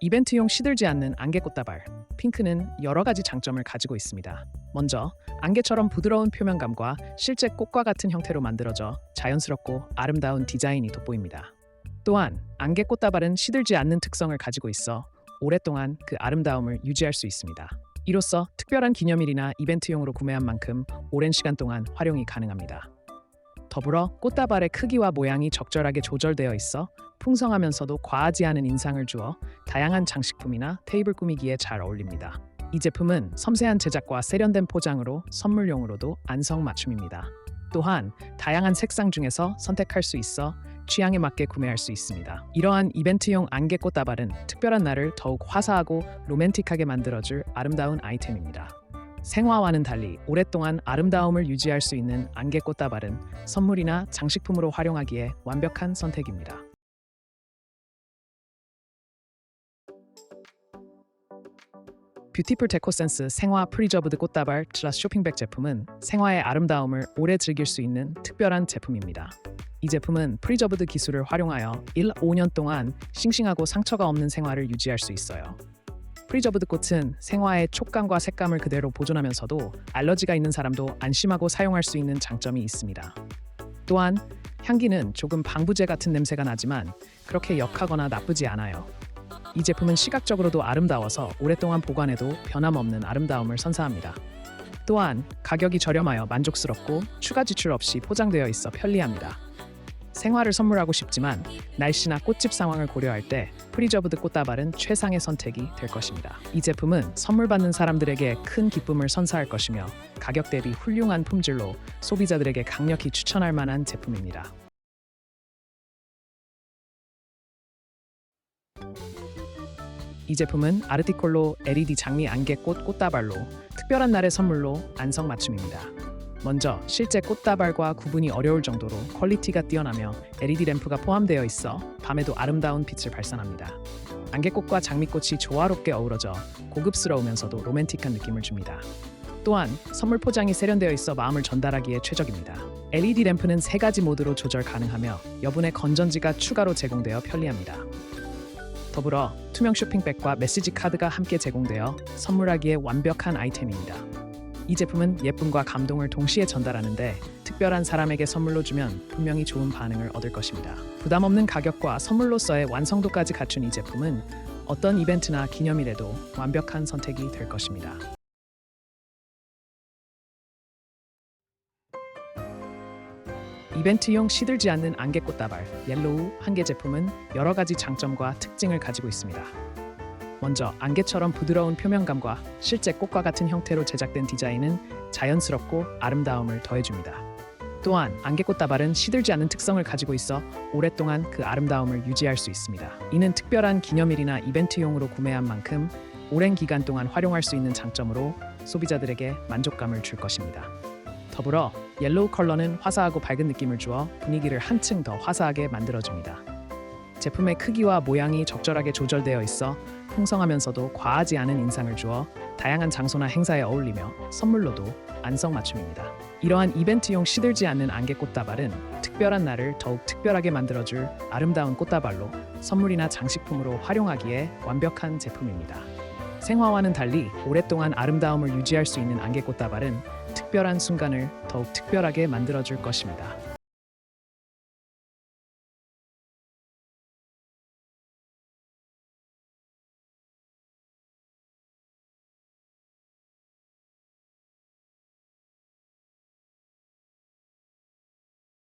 이벤트용 시들지 않는 안개 꽃다발. 핑크는 여러 가지 장점을 가지고 있습니다. 먼저 안개처럼 부드러운 표면감과 실제 꽃과 같은 형태로 만들어져 자연스럽고 아름다운 디자인이 돋보입니다. 또한 안개 꽃다발은 시들지 않는 특성을 가지고 있어 오랫동안 그 아름다움을 유지할 수 있습니다. 이로써 특별한 기념일이나 이벤트용으로 구매한 만큼 오랜 시간 동안 활용이 가능합니다. 더불어 꽃다발의 크기와 모양이 적절하게 조절되어 있어 풍성하면서도 과하지 않은 인상을 주어 다양한 장식품이나 테이블 꾸미기에 잘 어울립니다. 이 제품은 섬세한 제작과 세련된 포장으로 선물용으로도 안성맞춤입니다. 또한 다양한 색상 중에서 선택할 수 있어 취향에 맞게 구매할 수 있습니다. 이러한 이벤트용 안개 꽃다발은 특별한 날을 더욱 화사하고 로맨틱하게 만들어줄 아름다운 아이템입니다. 생화와는 달리 오랫동안 아름다움을 유지할 수 있는 안개 꽃다발은 선물이나 장식품으로 활용하기에 완벽한 선택입니다. 뷰티풀 데코센스 생화 프리저브드 꽃다발 플러스 쇼핑백 제품은 생화의 아름다움을 오래 즐길 수 있는 특별한 제품입니다. 이 제품은 프리저브드 기술을 활용하여 1, 5년 동안 싱싱하고 상처가 없는 생화를 유지할 수 있어요. 프리저브드 꽃은 생화의 촉감과 색감을 그대로 보존하면서도 알러지가 있는 사람도 안심하고 사용할 수 있는 장점이 있습니다. 또한 향기는 조금 방부제 같은 냄새가 나지만 그렇게 역하거나 나쁘지 않아요. 이 제품은 시각적으로도 아름다워서 오랫동안 보관해도 변함없는 아름다움을 선사합니다. 또한 가격이 저렴하여 만족스럽고 추가 지출 없이 포장되어 있어 편리합니다. 생화를 선물하고 싶지만 날씨나 꽃집 상황을 고려할 때 프리저브드 꽃다발은 최상의 선택이 될 것입니다. 이 제품은 선물 받는 사람들에게 큰 기쁨을 선사할 것이며 가격 대비 훌륭한 품질로 소비자들에게 강력히 추천할 만한 제품입니다. 이 제품은 아르티콜로 LED 장미 안개꽃 꽃다발로 특별한 날의 선물로 안성맞춤입니다. 먼저 실제 꽃다발과 구분이 어려울 정도로 퀄리티가 뛰어나며 LED 램프가 포함되어 있어 밤에도 아름다운 빛을 발산합니다. 안개꽃과 장미꽃이 조화롭게 어우러져 고급스러우면서도 로맨틱한 느낌을 줍니다. 또한 선물 포장이 세련되어 있어 마음을 전달하기에 최적입니다. LED 램프는 세 가지 모드로 조절 가능하며 여분의 건전지가 추가로 제공되어 편리합니다. 더불어 투명 쇼핑백과 메시지 카드가 함께 제공되어 선물하기에 완벽한 아이템입니다. 이 제품은 예쁨과 감동을 동시에 전달하는데 특별한 사람에게 선물로 주면 분명히 좋은 반응을 얻을 것입니다. 부담 없는 가격과 선물로서의 완성도까지 갖춘 이 제품은 어떤 이벤트나 기념일에도 완벽한 선택이 될 것입니다. 이벤트용 시들지 않는 안개꽃다발 옐로우 한 개 제품은 여러 가지 장점과 특징을 가지고 있습니다. 먼저 안개처럼 부드러운 표면감과 실제 꽃과 같은 형태로 제작된 디자인은 자연스럽고 아름다움을 더해줍니다. 또한 안개꽃다발은 시들지 않는 특성을 가지고 있어 오랫동안 그 아름다움을 유지할 수 있습니다. 이는 특별한 기념일이나 이벤트용으로 구매한 만큼 오랜 기간 동안 활용할 수 있는 장점으로 소비자들에게 만족감을 줄 것입니다. 더불어 옐로우 컬러는 화사하고 밝은 느낌을 주어 분위기를 한층 더 화사하게 만들어줍니다. 제품의 크기와 모양이 적절하게 조절되어 있어 풍성하면서도 과하지 않은 인상을 주어 다양한 장소나 행사에 어울리며 선물로도 안성맞춤입니다. 이러한 이벤트용 시들지 않는 안개 꽃다발은 특별한 날을 더욱 특별하게 만들어줄 아름다운 꽃다발로 선물이나 장식품으로 활용하기에 완벽한 제품입니다. 생화와는 달리 오랫동안 아름다움을 유지할 수 있는 안개 꽃다발은 특별한 순간을 더욱 특별하게 만들어줄 것입니다.